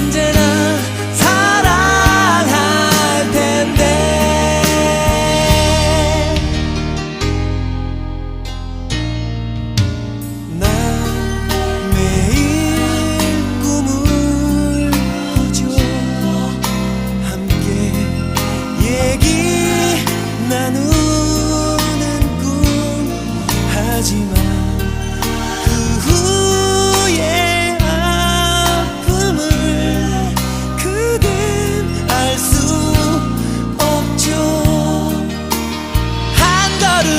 언제나 사랑할 텐데. 나 매일 꿈을 꾸죠. 함께 얘기 나누는 꿈. 하지만